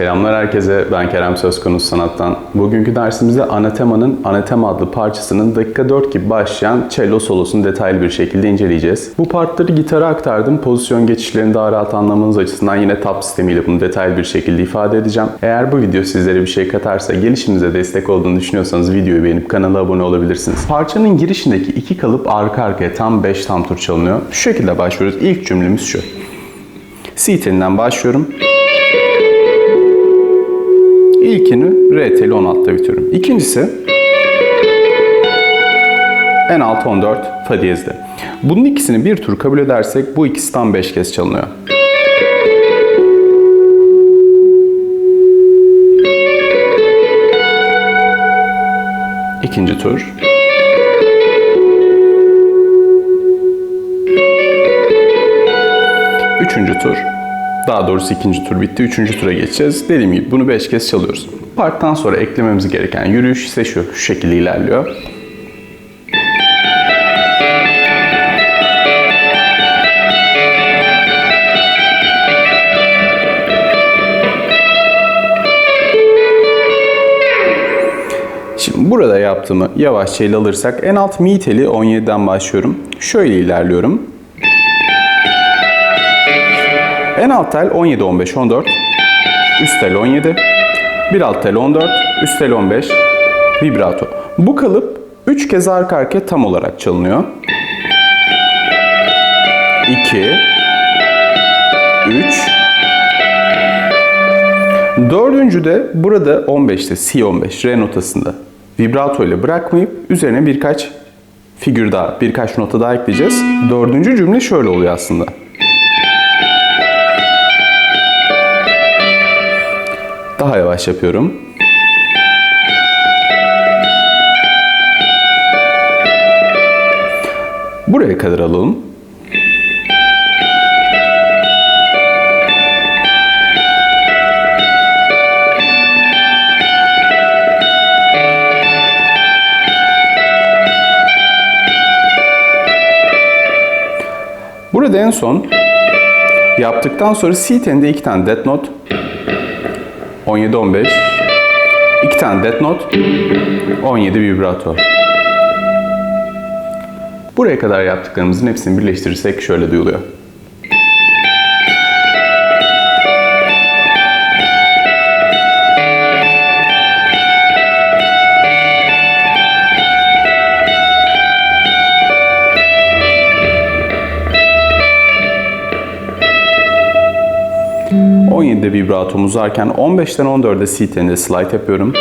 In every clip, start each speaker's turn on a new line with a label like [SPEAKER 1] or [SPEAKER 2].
[SPEAKER 1] Selamlar herkese, ben Kerem Sözkonusu Sanat'tan. Bugünkü dersimizde Anatema'nın Anatema adlı parçasının dakika 4 gibi başlayan cello solosunu detaylı bir şekilde inceleyeceğiz. Bu partları gitara aktardım. Pozisyon geçişlerini daha rahat anlamanız açısından yine tab sistemiyle bunu detaylı bir şekilde ifade edeceğim. Eğer bu video sizlere bir şey katarsa, gelişimize destek olduğunu düşünüyorsanız videoyu beğenip kanala abone olabilirsiniz. Parçanın girişindeki iki kalıp arka arkaya tam 5 tam tur çalınıyor. Şu şekilde başlıyoruz. İlk cümlemiz şu. C telinden başlıyorum. İlkini R teli 16'da bitiriyorum. İkincisi en alt 14 fa diyezde. Bunun ikisini bir tur kabul edersek bu ikisi tam 5 kez çalınıyor. İkinci tur. Üçüncü tur. Daha doğrusu ikinci tur bitti. Üçüncü tura geçeceğiz. Dediğim gibi bunu 5 kez çalıyoruz. Parttan sonra eklememiz gereken yürüyüş ise şu. Şu şekilde ilerliyor. Şimdi burada yaptığımı yavaşça ele alırsak en alt mi teli 17'den başlıyorum. Şöyle ilerliyorum. En alt tel 17, 15, 14. Üst tel 17. Bir alt tel 14. Üst tel 15. Vibrato. Bu kalıp 3 kez arka arkaya tam olarak çalınıyor. 2 3 Dördüncü de burada 15'te C15 re notasında vibrato ile bırakmayıp üzerine birkaç figür daha, birkaç nota daha ekleyeceğiz. Dördüncü cümle şöyle oluyor aslında. Daha yavaş yapıyorum. Buraya kadar alalım. Burada en son yaptıktan sonra C telinde iki tane dead note 17-15 iki tane dead note 17 vibrato. Buraya kadar yaptıklarımızın hepsini birleştirirsek şöyle duyuluyor. 17'de vibratomuz varken 15'ten 14'e C telinde slide yapıyorum.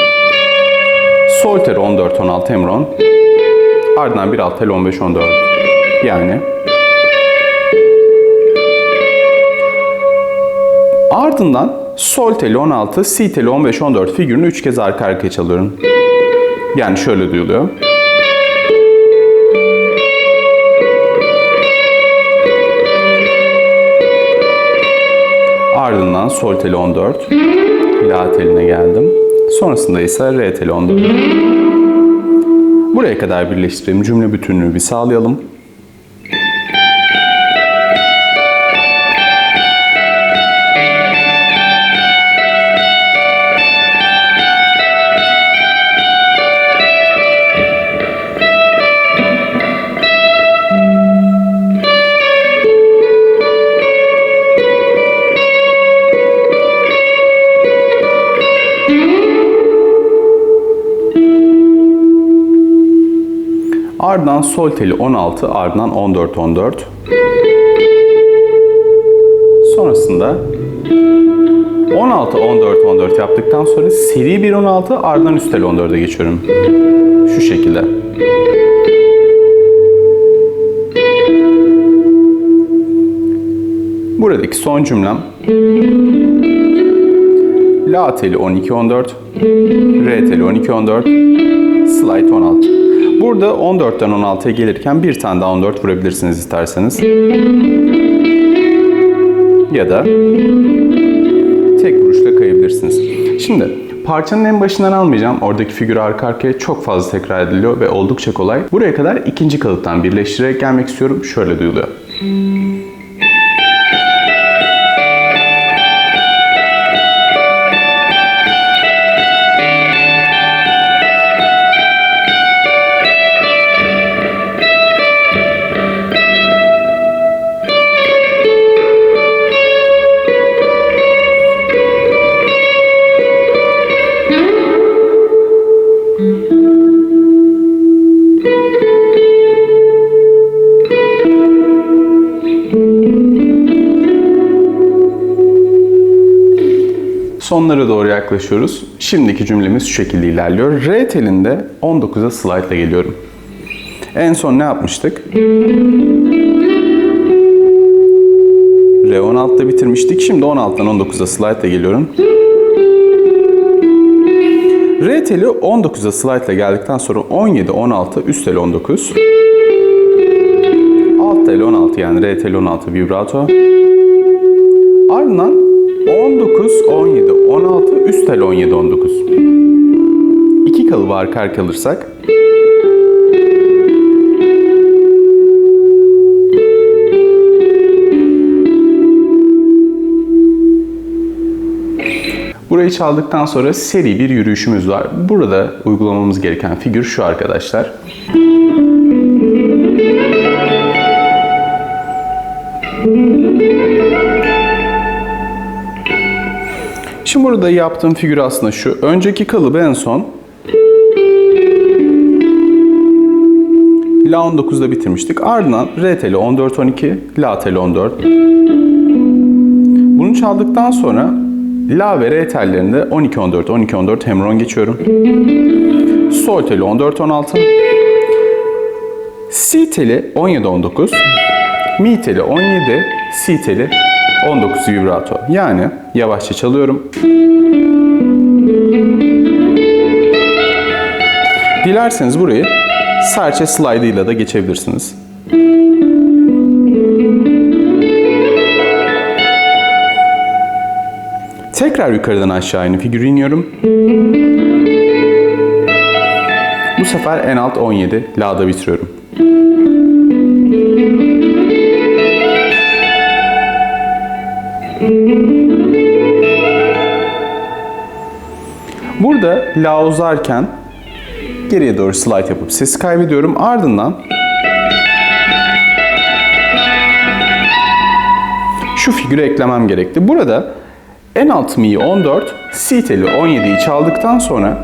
[SPEAKER 1] Sol tel 14 16 emron. Ardından bir alt tel 15 14. Yani Ardından sol teli 16, si teli 15 14 figürünü 3 kez arka arkaya çalıyorum. Yani şöyle duyuluyor. Ardından sol teli 14, la teline geldim. Sonrasında ise re teli 14. Buraya kadar birleştirelim. Cümle bütünlüğü bir sağlayalım. Ardından sol teli 16, ardından 14 14. Sonrasında 16 14 14 yaptıktan sonra seri bir 16 ardından üst tel 14'e geçiyorum. Şu şekilde. Buradaki son cümlem La teli 12 14, Re teli 12 14, slide 16. Burada 14'ten 16'ya gelirken bir tane daha 14 vurabilirsiniz isterseniz. Ya da tek vuruşla kayabilirsiniz. Şimdi parçanın en başından almayacağım. Oradaki figür arka arkaya çok fazla tekrar ediliyor ve oldukça kolay. Buraya kadar ikinci kalıptan birleştirerek gelmek istiyorum. Şöyle duyuluyor. Sonlara doğru yaklaşıyoruz. Şimdiki cümlemiz şu şekilde ilerliyor. R telinde 19'a slide ile geliyorum. En son ne yapmıştık? R16'da bitirmiştik. Şimdi 16'dan 19'a slide ile geliyorum. R teli 19'a slide ile geldikten sonra 17, 16, üst tel 19. Alt tel 16 yani R tel 16 vibrato. Ardından 19, 17, 16, üst tel 17, 19. İki kalıbı arka arka alırsak Burayı çaldıktan sonra seri bir yürüyüşümüz var. Burada uygulamamız gereken figür şu arkadaşlar. Şimdi burada yaptığım figür aslında şu. Önceki kalıbı en son La 19'da bitirmiştik. Ardından Re teli 14 12, La teli 14. Bunu çaldıktan sonra La ve Re tellerinde 12 14 12 14 hemron geçiyorum. Sol teli 14 16. Si teli 17 19. Mi teli 17, si teli 19 vibrato. Yani yavaşça çalıyorum. Dilerseniz burayı serçe slide ile de geçebilirsiniz. Tekrar yukarıdan aşağı inin figürü iniyorum. Bu sefer en alt 17 La'da bitiriyorum. Burada La uzarken geriye doğru slide yapıp sesi kaybediyorum. Ardından şu figürü eklemem gerekti. Burada en alt mi'yi 14, si teli 17'yi çaldıktan sonra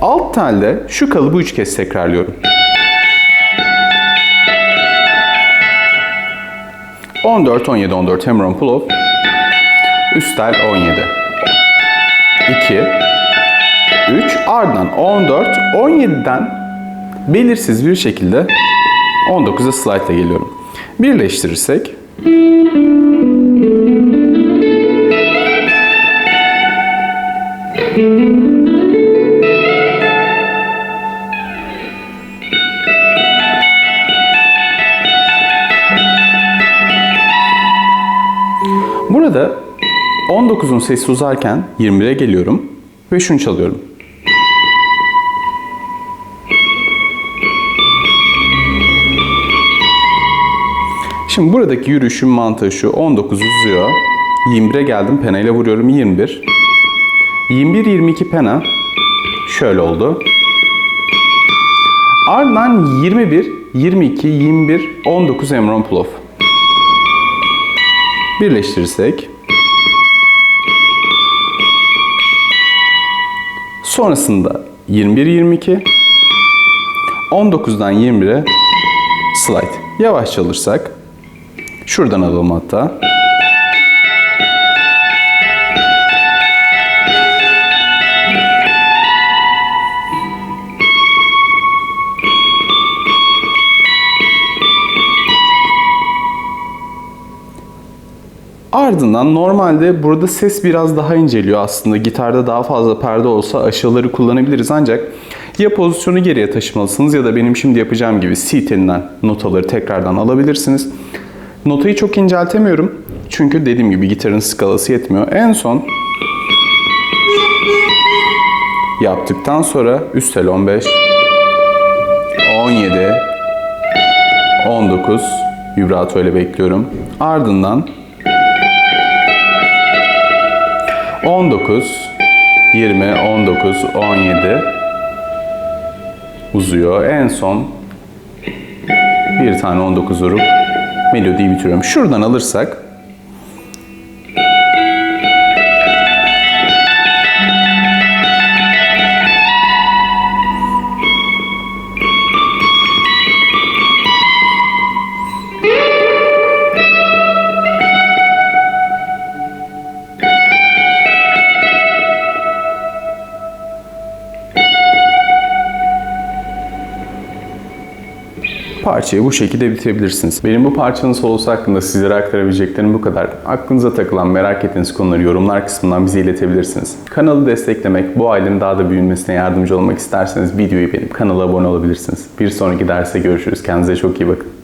[SPEAKER 1] alt telde şu kalıbı 3 kez tekrarlıyorum. 14, 17, 14 Hemron pull off. Üst tel 17. 2, 3, ardından 14, 17'den belirsiz bir şekilde 19'a slide ile geliyorum. Birleştirirsek Burada 19'un sesi uzarken 21'e geliyorum ve şunu çalıyorum. Şimdi buradaki yürüyüşün mantığı şu. 19 uzuyor. 21'e geldim. Pena ile vuruyorum. 21. 21, 22 pena. Şöyle oldu. Ardından 21, 22, 21, 19 Emron Plof. Birleştirirsek. Sonrasında 21, 22, 19'dan 21'e slide. Yavaş çalışsak. Şuradan alalım hatta. Ardından normalde burada ses biraz daha inceliyor aslında. Gitarda daha fazla perde olsa aşağıları kullanabiliriz ancak ya pozisyonu geriye taşımalısınız ya da benim şimdi yapacağım gibi C telinden notaları tekrardan alabilirsiniz. Notayı çok inceltemiyorum. Çünkü dediğim gibi gitarın skalası yetmiyor. En son yaptıktan sonra üst tel 15 17 19 vibrato ile bekliyorum. Ardından 19 20 19 17 uzuyor. En son bir tane 19 vurup melodiyi bitiriyorum. Şuradan alırsak Parçayı bu şekilde bitirebilirsiniz. Benim bu parçanın solosu hakkında sizlere aktarabileceklerim bu kadar. Aklınıza takılan, merak ettiğiniz konuları yorumlar kısmından bize iletebilirsiniz. Kanalı desteklemek, bu ailenin daha da büyümesine yardımcı olmak isterseniz videoyu beğenip kanala abone olabilirsiniz. Bir sonraki derste görüşürüz. Kendinize çok iyi bakın.